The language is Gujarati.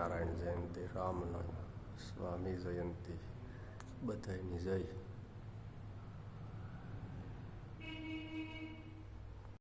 સ્વામિનારાયણ જયંતિ રામનવમી સ્વામી જયંતિ બધાની જય.